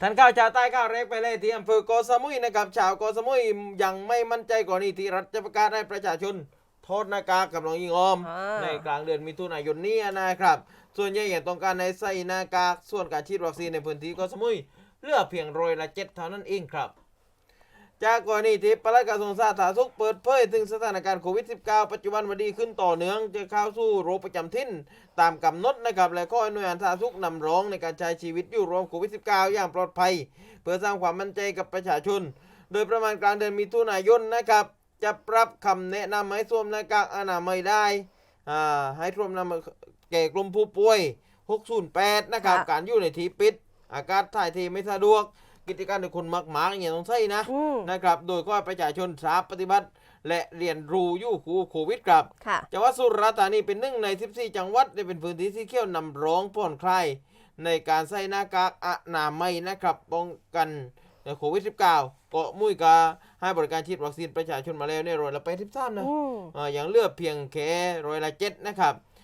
ท่านข้าวชาวใต้ข้าวเร็กไปเลยที่อำเภอเกาะสมุยนะครับชาวเกาะสมุยยังไม่มั่นใจก่อนนี้ที่รัฐจะประกาศให้ประชาชนโทษหน้ากากกับน้องยิงออมอ่า ในกลางเดือนมิถุนายนนี้นะครับ ส่วนใหญ่ยังต้องการในใส่หน้ากากส่วนการฉีดวัคซีนในพื้นที่เกาะสมุยเหลือเพียงร้อยละเจ็ดเท่านั้นเองครับ จากกรณีที่ปลัดกระทรวงสาธารณสุขเปิดเผยถึงสถานการณ์โควิด -19 ปัจจุบันวันดีขึ้นต่อเนื่องจะเข้าสู่โรคประจำถิ่นตามกำหนดนะครับ และข้อหน่วยงานสาธารณสุขนำร้องในการใช้ชีวิตอยู่รวมโควิด -19 อย่างปลอดภัย เพื่อสร้างความมั่นใจกับประชาชน โดยประมาณกลางเดือนมิถุนายนนะครับ จะปรับคำแนะนำให้สวมหน้ากากอนามัยได้ให้สวมน้ากากแก่กลุ่มผู้ป่วย 608 นะครับ การอยู่ในที่ปิด อากาศถ่ายเทไม่สะดวก กิจการโดยคนมากมากๆอย่างเงี้ยต้องใช่นะอืมนะครับ โดยก็ให้ประชาชนทราบปฏิบัติ และเรียนรู้อยู่คู่โควิดครับค่ะจังหวัดสุราษฎร์ธานีเป็นหนึ่งใน 14 จังหวัดได้เป็นพื้นที่ที่เขี้ยวนำร้องผ่อนคลายในการใส่หน้ากากอนามัยนะครับป้องกันโควิด -19 ก็มุ้ยกาให้บริการฉีดวัคซีนประชาชนมาแล้วในร้อยละไปที่สามนะอืมอ่าอย่างเหลือกเพียงแค่ร้อยละเจ็ดนะครับอ่า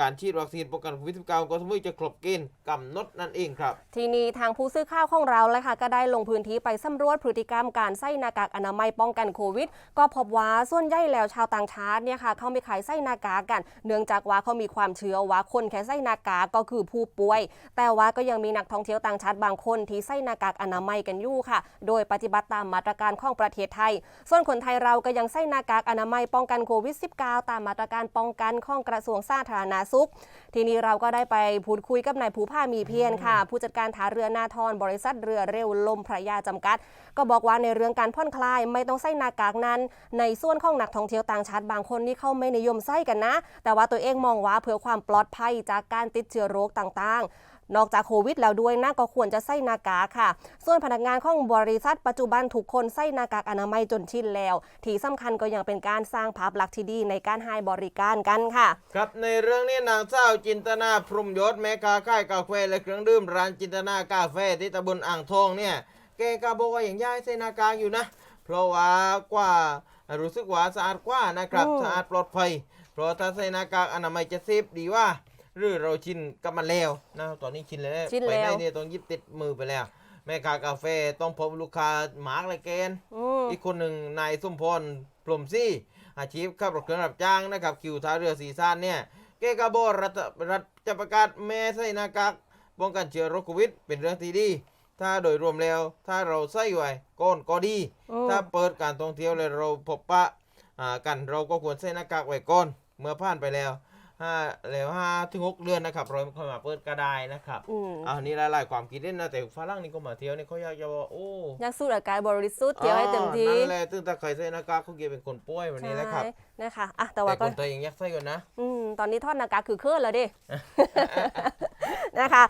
การฉีดวัคซีนป้องกันโควิด -19 ก็สมมติจะครบเกณฑ์กำหนดนั่นเองครับ ทีนี้ทางผู้ซื้อข้าวของเราเลยค่ะก็ได้ลงพื้นที่ไปสำรวจพฤติกรรมการใส่หน้ากากอนามัยป้องกันโควิด ก็พบว่าส่วนใหญ่แล้วชาวต่างชาติเนี่ยค่ะเขาไม่ขายใส่หน้ากากกัน เนื่องจากว่าเขามีความเชื่อว่าคนแค่ใส่หน้ากากก็คือผู้ป่วย แต่ว่าก็ยังมีนักท่องเที่ยวต่างชาติบางคนที่ใส่หน้ากากอนามัยกันอยู่ค่ะ โดยปฏิบัติตามมาตรการของประเทศไทย ส่วนคนไทยเราก็ยังใส่หน้ากากอนามัยป้องกันโควิด -19 ตามมาตรการป้องกันของกระทรวงสาธารณสุข ทีนี้เราก็ได้ไปพูดคุยกับนายภูผามีเพียรค่ะ ผู้จัดการท่าเรือนาทรบริษัทเรือเร็วลมพระยาจำกัด ก็บอกว่าในเรื่องการผ่อนคลายไม่ต้องใส่หน้ากากนั้น ในส่วนของนักท่องเที่ยวต่างชาติบางคนนี่เขาไม่นิยมใส่กันนะ แต่ว่าตัวเองมองว่าเพื่อความปลอดภัยจากการติดเชื้อโรคต่างๆนอกจากโควิดแล้วด้วยนะก็ควรจะใส่หน้ากากค่ะ ส่วนพนักงานของบริษัทปัจจุบันทุกคนใส่หน้ากากอนามัยจนชินแล้ว ที่สำคัญก็ยังเป็นการสร้างภาพลักษณ์ที่ดีในการให้บริการกันค่ะ ครับในเรื่องนี้นางสาวจินตนาพรหมยศแม่ค้าค่ายกาแฟและเครื่องดื่มร้านจินตนากาแฟที่ตำบลอ่างทองเนี่ยแกก็บอกว่าอย่างย่ายใส่หน้ากากอยู่นะ เพราะว่ากว่ารู้สึกว่าสะอาดกว่านะครับอืมสะอาดปลอดภัยเพราะถ้าใส่หน้ากากอนามัยจะเซฟดีว่า หรือเราชินกับมันแล้วนะตอนนี้ชินแล้วชินไปแล้ว ไหนเนี่ยต้องหยิบติดมือไปแล้ว แม่ค้ากาแฟต้องพบลูกค้าหมากเลยแกนอืม อีกคนหนึ่งนายสมพรพรหมซี่ อาชีพขับรถเครื่องรับจ้างนะครับคิวท่าเรือสีซานเนี่ยเกกาโบรัฐรัฐจะประกาศแม่ใส่หน้ากากป้องกันเชื้อโรคโควิดเป็นเรื่องที่ดี ถ้าโดยรวมแล้ว ถ้าเราใส่ไว้ก้นก็ดี อืม ถ้าเปิดการท่องเที่ยวแล้วเราพบปะอ่ากันเราก็ควรใส่หน้ากากไว้ก่อน เมื่อผ่านไปแล้ว ห้าแล้วห้าถึงหกเดือนนะครับเราค่อยมาเปิดก็ได้นะครับอืมอ่านี่หลายๆความคิดเห็นนะแต่ฝรั่งนี่ก็มาเที่ยวนี่เขาอยากจะว่าโอ้อยากสูดอากาศบริสุทธิ์เที่ยวให้เต็มที่อ่านั่นแหละตึงตาเคยใส่หน้ากากเขาเกี่ยวเป็นคนป่วยวันนี้แหละครับใช่นะคะอะแต่แต่ว่าคก็นตัวเองยักใส่ก่อนนะอืมตอนนี้ทอดหน้ากากคือเคลื่อนแล้วดินะคะ